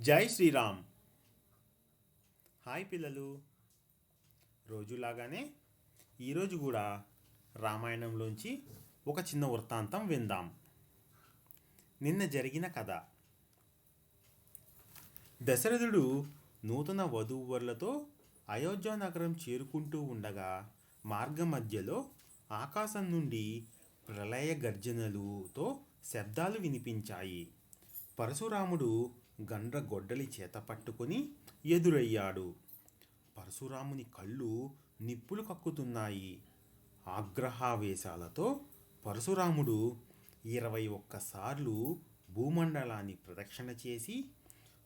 జై శ్రీరామ్. హాయ్ పిల్లలు. రోజులాగానే ఈరోజు కూడా రామాయణంలోంచి ఒక చిన్న వృత్తాంతం విందాం. నిన్న జరిగిన కథ. దశరథుడు నూతన వధూవరులతో అయోధ్య నగరం చేరుకుంటూ ఉండగా మార్గమధ్యలో ఆకాశం నుండి ప్రళయ గర్జనలుతో శబ్దాలు వినిపించాయి. పరశురాముడు గండ్రగొడ్డలి చేత పట్టుకొని ఎదురయ్యాడు. పరశురాముని కళ్ళు నిప్పులు కక్కుతున్నాయి. ఆగ్రహావేశాలతో పరశురాముడు ఇరవై ఒక్కసార్లు భూమండలాన్ని ప్రదక్షిణ చేసి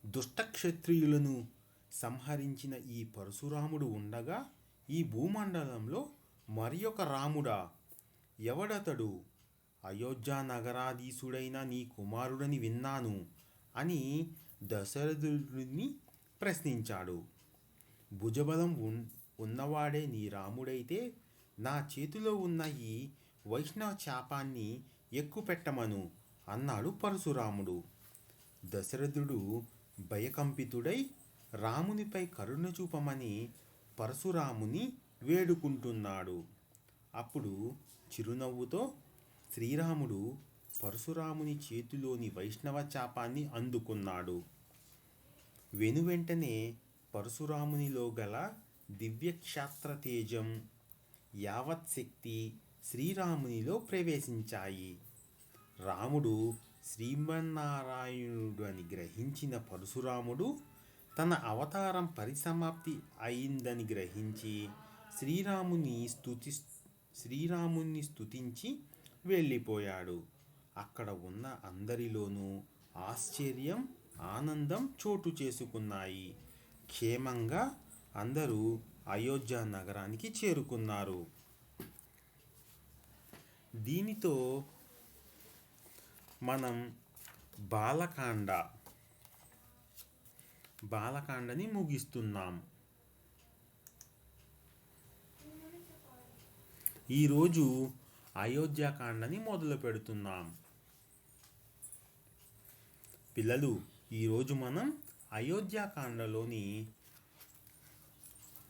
దుష్టక్షత్రియులను సంహరించిన ఈ పరశురాముడు ఉండగా ఈ భూమండలంలో మరి ఒక రాముడా. ఎవడతడు? అయోధ్య నగరాధీశుడైన నీ కుమారుడని విన్నాను అని దశరథుడిని ప్రశ్నించాడు. భుజబలం ఉన్ ఉన్నవాడే నీ రాముడైతే నా చేతిలో ఉన్న ఈ వైష్ణవ శాపాన్ని ఎక్కుపెట్టమను అన్నాడు పరశురాముడు. దశరథుడు భయకంపితుడై రామునిపై కరుణ చూపమని పరశురాముని వేడుకుంటున్నాడు. అప్పుడు చిరునవ్వుతో శ్రీరాముడు పరశురాముని చేతిలోని వైష్ణవ చాపాన్ని అందుకున్నాడు. వెనువెంటనే పరశురామునిలో గల దివ్యక్షాత్ర తేజం యావత్ శక్తి శ్రీరామునిలో ప్రవేశించాయి. రాముడు శ్రీమన్నారాయణుడు అని గ్రహించిన పరశురాముడు తన అవతారం పరిసమాప్తి అయిందని గ్రహించి శ్రీరాముని స్థుతి శ్రీరాముని స్తుతించి వెళ్ళిపోయాడు. అక్కడ ఉన్న అందరిలోనూ ఆశ్చర్యం ఆనందం చోటు చేసుకున్నాయి. క్షేమంగా అందరూ అయోధ్య నగరానికి చేరుకున్నారు. దీనితో మనం బాలకాండ బాలకాండని ముగిస్తున్నాం. ఈరోజు అయోధ్యకాండని మొదలు పెడుతున్నాం పిల్లలు ఈరోజు మనం అయోధ్యాకాండలోని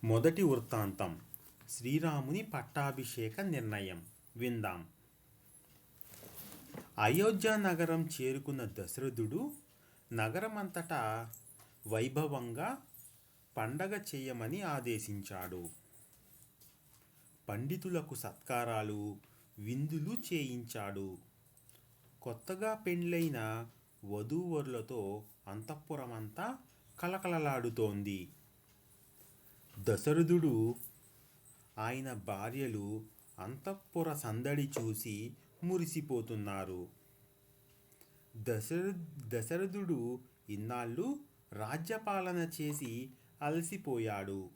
మొదటి వృత్తాంతం శ్రీరాముని పట్టాభిషేక నిర్ణయం విందాం. అయోధ్య నగరం చేరుకున్న దశరథుడు నగరమంతటా వైభవంగా పండగ చేయమని ఆదేశించాడు. పండితులకు సత్కారాలు విందులు చేయించాడు. కొత్తగా పెండ్లైన వధూవరులతో అంతఃపురమంతా కలకలలాడుతోంది దశరథుడు ఆయన భార్యలు అంతఃపుర సందడి చూసి మురిసిపోతున్నారు. దశర దశరథుడు ఇన్నాళ్ళు రాజ్యపాలన చేసి అలసిపోయాడు.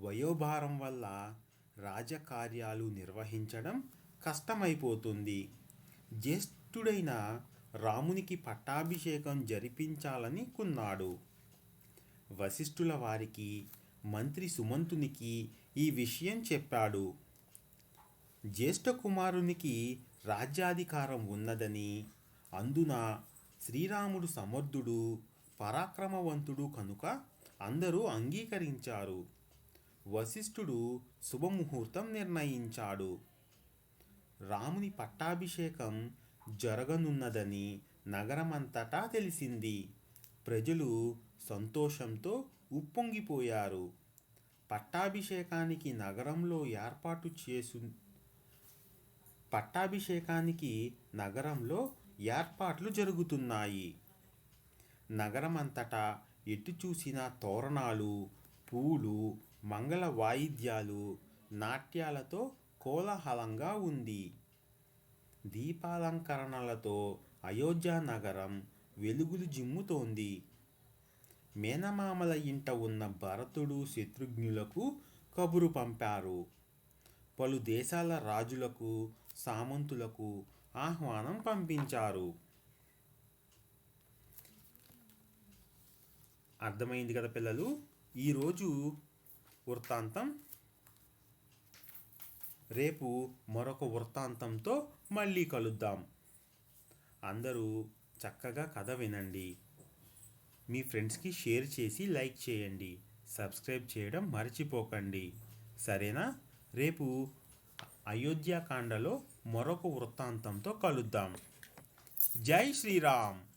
వయోభారం వల్ల రాజకార్యాలు నిర్వహించడం కష్టమైపోతుంది. జ్యేష్ఠుడైన రామునికి పట్టాభిషేకం జరిపించాలని కున్నాడు. వశిష్ఠుల వారికి మంత్రి సుమంతునికి ఈ విషయం చెప్పాడు. జ్యేష్ఠ కుమారునికి రాజ్యాధికారం ఉన్నదని అందున శ్రీరాముడు సమర్థుడు పరాక్రమవంతుడు కనుక అందరూ అంగీకరించారు. వశిష్ఠుడు శుభముహూర్తం నిర్ణయించాడు. రాముని పట్టాభిషేకం జరగనున్నదని నగరమంతటా తెలిసింది. ప్రజలు సంతోషంతో ఉప్పొంగిపోయారు. పట్టాభిషేకానికి నగరంలో ఏర్పాటు చేసు పట్టాభిషేకానికి నగరంలో ఏర్పాట్లు జరుగుతున్నాయి. నగరమంతటా ఎటు చూసిన తోరణాలు పూలు మంగళ వాయిద్యాలు నాట్యాలతో కోలాహలంగా ఉంది. దీపాలంకరణలతో అయోధ్య నగరం వెలుగులు జిమ్ముతోంది. మేనమామల ఇంట ఉన్న భరతుడు శత్రుఘ్నులకు కబురు పంపారు. పలు దేశాల రాజులకు సామంతులకు ఆహ్వానం పంపించారు. అర్థమైంది కదా పిల్లలు? ఈరోజు వృత్తాంతం రేపు మరొక వృత్తాంతంతో మళ్ళీ కలుద్దాం. అందరూ చక్కగా కథ వినండి. మీ ఫ్రెండ్స్కి షేర్ చేసి లైక్ చేయండి. సబ్స్క్రైబ్ చేయడం మర్చిపోకండి. సరేనా? రేపు అయోధ్యాకాండలో మరొక వృత్తాంతంతో కలుద్దాం. జై శ్రీరామ్!